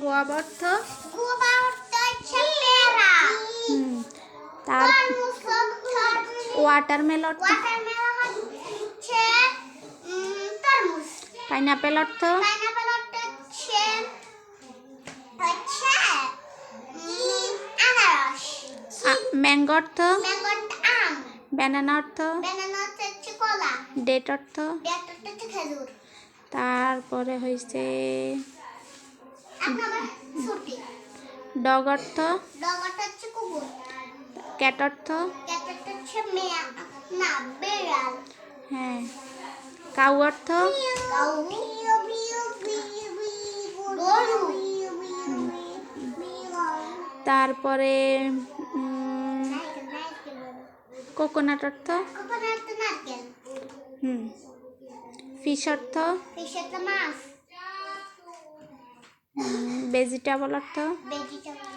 Guava অর্থ তার ওয়াটারমেল অর্থ পাইনাপেল অর্থ ম্যাঙ্গো অর্থ ব্যানানা অর্থ ডেট অর্থ তারপরে হয়েছে ডগ অর্থ অর্থ ক্যাট অর্থ ক্যাট অর্থ হচ্ছে মেয়া না বেড়াল। হ্যাঁ। কাউ অর্থ তারপরে কোকোনাট অর্থ কোকোনাট নারকেল। হুম। ফিশ অর্থ ফিশের মাছ। ভেজিটেবল অর্থ ভেজিটেবল?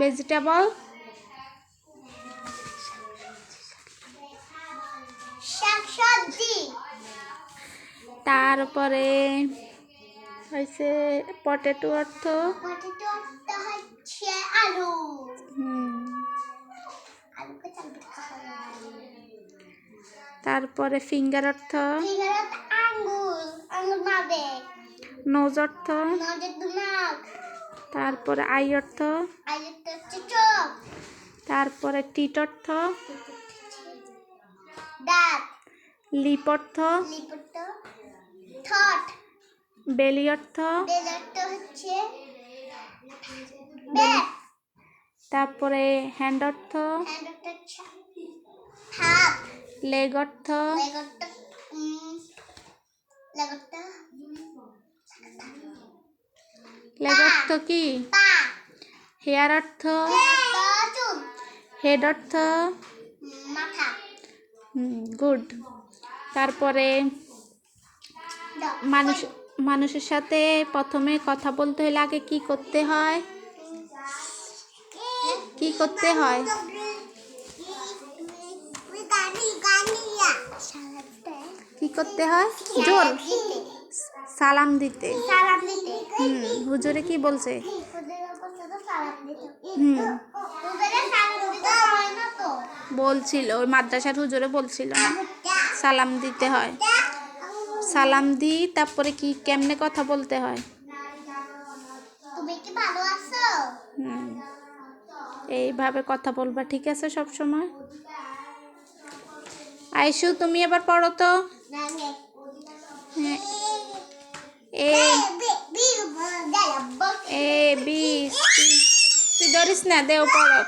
ভেজিটেবল শাকসবজি। তারপরে হয়েছে পটেটো অর্থ পটেটো অর্থ হচ্ছে আলু হুম আলুকে চালতে তারপরে ফিঙ্গার অর্থ? নোজ অর্থ তারপরে আই অর্থ? তারপরে টিট অর্থ? লিপ অর্থ? বেলি অর্থ তারপরে হ্যান্ড অর্থ? হাত। লেগ অর্থ লেগ অর্থ কি? হেয়ার অর্থ হেড অর্থ মাথা। গুড। তারপরে মানুষ মানুষের সাথে প্রথমে কথা বলতে হলে আগে কি করতে হয়? কি করতে হয়? কি করতে হয়? জোর সালাম দিতে। হুম হুজুরে কি বলছে? হুম। বলছিল ওই মাদ্রাসার হুজুরে বলছিল না সালাম দিতে হয়। সালাম দি তারপরে কি কেমনে কথা বলতে হয়? তুমি কি ভালো আছো? হুম। এইভাবে কথা বলবা ঠিক আছে সব সময় আইসু তুমি এবার পড়ো তো। হ্যাঁ। এ এ বি তুই ধরিস না দেও পড়ো।